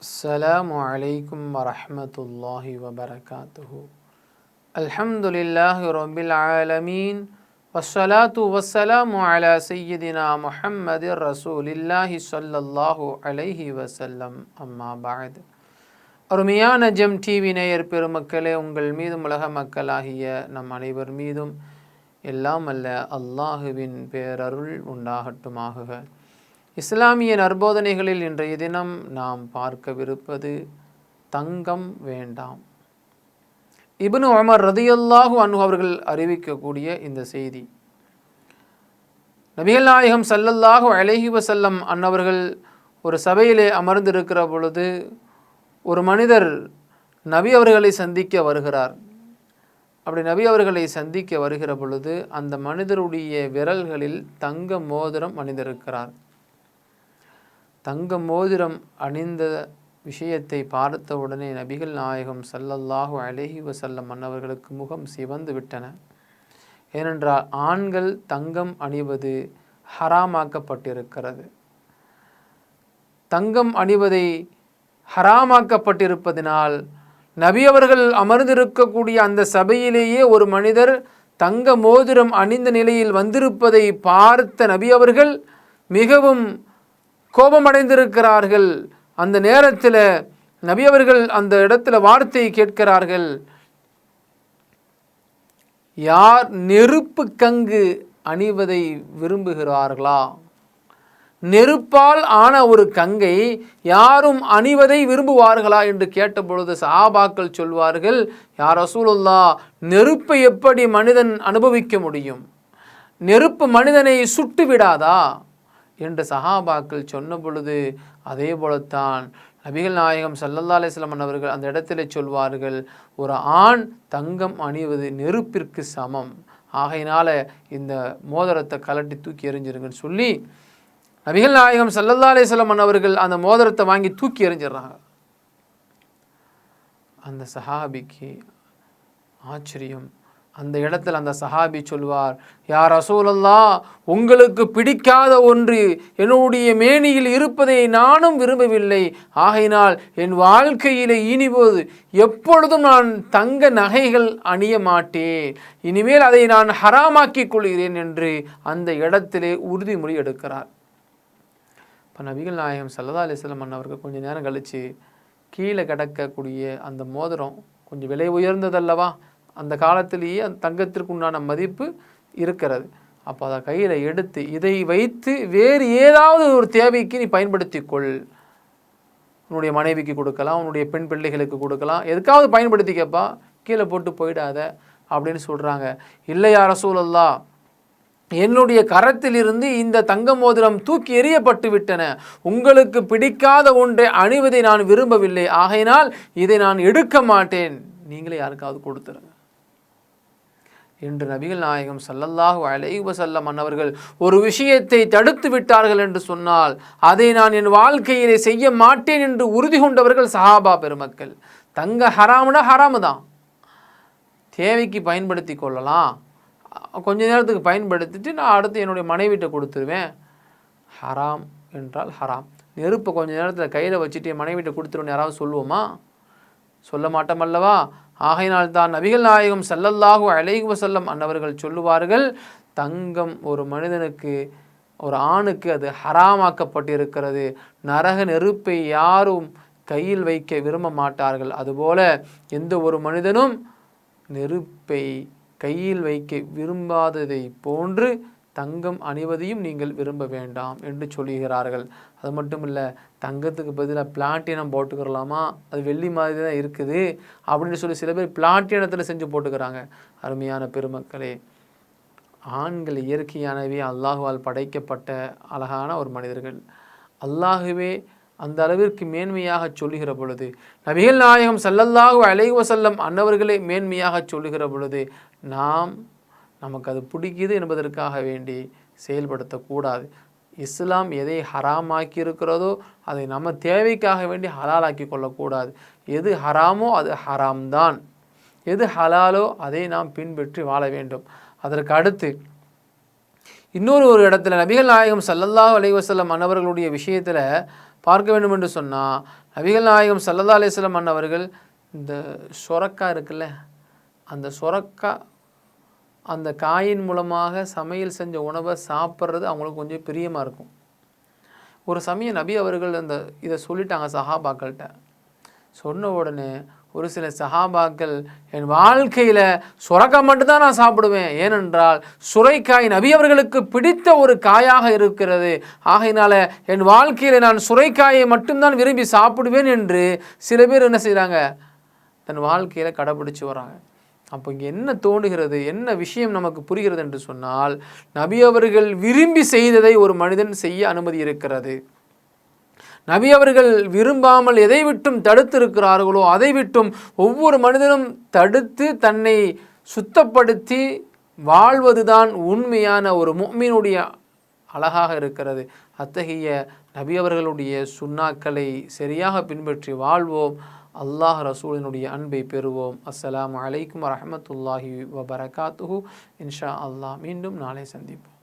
السلام عليكم ورحمة الله وبركاته الحمد لله رب العالمين والصلاة والسلام على سيدنا محمد رسول الله صلى الله عليه وسلم أما بعد அருமையான GeM TV நேயர் பெருமக்களே உங்கள் மீதும் உலக மக்களாகிய நம் அனைவர் மீதும் எல்லாம் அல்ல அல்லாஹுவின் பேரருள் உண்டாகட்டுமாக இஸ்லாமிய நற்போதனைகளில் இன்றைய தினம் நாம் பார்க்கவிருப்பது தங்கம் வேண்டாம். இபனு உமர் ரதியல்லாஹு அன்பு அவர்கள் அறிவிக்கக்கூடிய இந்த செய்தி. நபிகள் நாயகம் சல்லல்லாஹு அலைஹி வசல்லம் அன்னவர்கள் ஒரு சபையிலே அமர்ந்திருக்கிற பொழுது ஒரு மனிதர் நபி அவர்களை சந்திக்க வருகிறார். அப்படி நபி அவர்களை சந்திக்க வருகிற பொழுது அந்த மனிதருடைய விரல்களில் தங்க மோதிரம் அணிந்திருக்கிறார். தங்க மோதிரம் அணிந்த விஷயத்தை பார்த்த உடனே நபிகள் நாயகம் சல்லல்லாஹு அலஹி வசல்லம் மன்னவர்களுக்கு முகம் சிவந்து விட்டன. ஏனென்றால் ஆண்கள் தங்கம் அணிவது ஹராமாக்கப்பட்டிருக்கிறது. தங்கம் அணிவதை ஹராமாக்கப்பட்டிருப்பதினால் நபி அவர்கள் அமர்ந்திருக்கக்கூடிய அந்த சபையிலேயே ஒரு மனிதர் தங்க மோதிரம் அணிந்த நிலையில் வந்திருப்பதை பார்த்த நபி அவர்கள் மிகவும் கோபமடைந்திருக்கிறார்கள். அந்த நேரத்தில் நபி அவர்கள் அந்த இடத்துல வார்த்தையை கேட்கிறார்கள். யார் நெருப்பு கங்கு அணிவதை விரும்புகிறார்களா? நெருப்பால் ஆன ஒரு கங்கை யாரும் அணிவதை விரும்புவார்களா என்று கேட்டபொழுது சாபாக்கள் சொல்வார்கள் யார் அசூலுல்லா நெருப்பை எப்படி மனிதன் அனுபவிக்க முடியும்? நெருப்பு மனிதனை சுட்டு விடாதா? என்று சஹாபாக்கள் சொன்ன பொழுது அதே போலத்தான் நபிகள் நாயகம் சல்லல்லா அலிஸ்லாம் அவர்கள் அந்த இடத்துல சொல்வார்கள் ஒரு ஆண் தங்கம் அணிவது நெருப்பிற்கு சமம். ஆகையினால இந்த மோதிரத்தை கலட்டி தூக்கி எறிஞ்சிருங்கன்னு சொல்லி நபிகள் நாயகம் சல்லல்லா அலிஸ்லாம் அவர்கள் அந்த மோதிரத்தை வாங்கி தூக்கி எறிஞ்சிடுறாங்க. அந்த சஹாபிக்கு ஆச்சரியம். அந்த இடத்துல அந்த சஹாபி சொல்வார் யார் அசூலல்லா உங்களுக்கு பிடிக்காத ஒன்று என்னுடைய மேனியில் இருப்பதை நானும் விரும்பவில்லை. ஆகையினால் என் வாழ்க்கையிலே இனிபோது எப்பொழுதும் நான் தங்க நகைகள் அணிய மாட்டேன். இனிமேல் அதை நான் ஹராமாக்கிக் கொள்கிறேன் என்று அந்த இடத்திலே உறுதிமொழி எடுக்கிறார். இப்போ நபிகள் நாயகம் சல்லதா அலிஸ்லாம் அண்ணவர்கள் கொஞ்சம் நேரம் கழித்து கீழே கிடக்கக்கூடிய அந்த மோதிரம் கொஞ்சம் விலை உயர்ந்ததல்லவா? அந்த காலத்திலேயே அந்த தங்கத்திற்கு உண்டான மதிப்பு இருக்கிறது. அப்போ அதை கையில் எடுத்து இதை வைத்து வேறு ஏதாவது ஒரு தேவைக்கு நீ பயன்படுத்தி கொள் உன்னுடைய மனைவிக்கு கொடுக்கலாம் உன்னுடைய பெண் பிள்ளைகளுக்கு கொடுக்கலாம். எதுக்காவது பயன்படுத்திக்கப்பா கீழே போட்டு போயிடாத அப்படின்னு சொல்கிறாங்க இல்லையா ரசூலல்லா என்னுடைய கரத்திலிருந்து இந்த தங்க மோதிரம் தூக்கி எறியப்பட்டு விட்டன. உங்களுக்கு பிடிக்காத ஒன்றை அணிவதை நான் விரும்பவில்லை. ஆகையினால் இதை நான் எடுக்க மாட்டேன். நீங்களே யாருக்காவது கொடுத்துருங்க. என்று நபிகள் நாயகம் சல்லல்லாஹு அலைஹி வஸல்லம் அன்னவர்கள் ஒரு விஷயத்தை தடுத்து விட்டார்கள் என்று சொன்னால் அதை நான் என் வாழ்க்கையிலே செய்ய மாட்டேன் என்று உறுதி கொண்டவர்கள் சஹாபா பெருமக்கள். தங்க ஹராமுனா ஹராமு தான். தேவைக்கு பயன்படுத்தி கொள்ளலாம். கொஞ்ச நேரத்துக்கு பயன்படுத்திட்டு நான் அடுத்து என்னுடைய மனைவிட்ட கொடுத்துருவேன். ஹராம் என்றால் ஹராம். நெருப்பை கொஞ்ச நேரத்தில் கையில் வச்சுட்டு என் மனைவிட்ட கொடுத்துருவேன் யாராவது சொல்லுவோமா? சொல்ல மாட்டோம் ஆகையினால்தான் ஆகையினால் தான் நபிகள் நாயகம் சல்லல்லாஹு அலைஹி வசல்லம் அன்னவர்கள் சொல்லுவார்கள் தங்கம் ஒரு மனிதனுக்கு ஒரு ஆணுக்கு அது ஹராமாக்கப்பட்டிருக்கிறது. நரக நெருப்பை யாரும் கையில் வைக்க விரும்ப மாட்டார்கள். அதுபோல எந்த ஒரு மனிதனும் நெருப்பை கையில் வைக்க விரும்பாததை போன்று தங்கம் அணிவதையும் நீங்கள் விரும்ப வேண்டாம் என்று சொல்லுகிறார்கள். அது மட்டும் இல்லை தங்கத்துக்கு பதிலாக பிளாட்டினம் போட்டுக்கிறலாமா? அது வெள்ளி மாதிரி தான் இருக்குது அப்படின்னு சொல்லி சில பேர் பிளாட்டினத்தில் செஞ்சு போட்டுக்கிறாங்க. அருமையான பெருமக்களே ஆண்கள் இயற்கையானவே அல்லாஹுவால் படைக்கப்பட்ட அழகான ஒரு மனிதர்கள். அல்லாஹுவே அந்த அளவிற்கு மேன்மையாக சொல்லுகிற பொழுது நபிகள் நாயகம் சல்லல்லாஹு அலைஹி அன்னவர்களை அன்னவர்களே மேன்மையாக சொல்லுகிற பொழுது நாம் நமக்கு அது பிடிக்குது என்பதற்காக வேண்டி செயல்படுத்தக்கூடாது. இஸ்லாம் எதை ஹராமாக்கி இருக்கிறதோ அதை நம்ம தேவைக்காக வேண்டி ஹலாலாக்கி கொள்ளக்கூடாது. எது ஹராமோ அது ஹராம் தான் எது ஹலாலோ அதை நாம் பின்பற்றி வாழ வேண்டும். அதற்கு அடுத்து இன்னொரு ஒரு இடத்துல நபிகள் நாயகம் ஸல்லல்லாஹு அலைவசல்லம் வஸல்லம் அன்னவர்களுடைய விஷயத்தில் பார்க்க வேண்டும் என்று சொன்னால் நபிகள் நாயகம் சல்லல்லா அலைவசல்லம் அண்ணவர்கள் இந்த சொரக்கா இருக்குல்ல அந்த சொரக்கா அந்த காயின் மூலமாக சமையல் செஞ்ச உணவை சாப்பிட்றது அவங்களுக்கு கொஞ்சம் பிரியமாக இருக்கும். ஒரு சமயம் நபி அவர்கள் அந்த இதை சொல்லிட்டாங்க சஹாபாக்கள்கிட்ட. சொன்ன உடனே ஒரு சில சஹாபாக்கள் என் வாழ்க்கையில் சுரக்காய் மட்டும்தான் நான் சாப்பிடுவேன். ஏனென்றால் சுரைக்காய் நபி அவர்களுக்கு பிடித்த ஒரு காயாக இருக்கிறது. ஆகையினால என் வாழ்க்கையில் நான் சுரைக்காயை மட்டும்தான் விரும்பி சாப்பிடுவேன் என்று சில பேர் என்ன செய்கிறாங்க தன் வாழ்க்கையில் கடைபிடிச்சு வராங்க அப்போ இங்கே என்ன தோணுகிறது என்ன விஷயம் நமக்கு புரிகிறது என்று சொன்னால் நபி அவர்கள் விரும்பி செய்ததை ஒரு மனிதன் செய்ய அனுமதி இருக்கிறது. நபி அவர்கள் விரும்பாமல் எதை விட்டும் தடுத்து இருக்கிறார்களோ அதை விட்டும் ஒவ்வொரு மனிதனும் தடுத்து தன்னை சுத்தப்படுத்தி வாழ்வதுதான் உண்மையான ஒரு முக்மீனுடைய அழகாக இருக்கிறது. அத்தகைய நபி அவர்களுடைய சுண்ணாக்களை சரியாக பின்பற்றி வாழ்வோம். அல்லாஹ் ரசூலினுடைய அன்பை பெறுவோம். அஸ்லாம் அலைக்கும் வரமத்துல்லாஹி வபரகாத்துஹு. இன்ஷா அல்லாஹ் மீண்டும் நாளை சந்திப்போம்.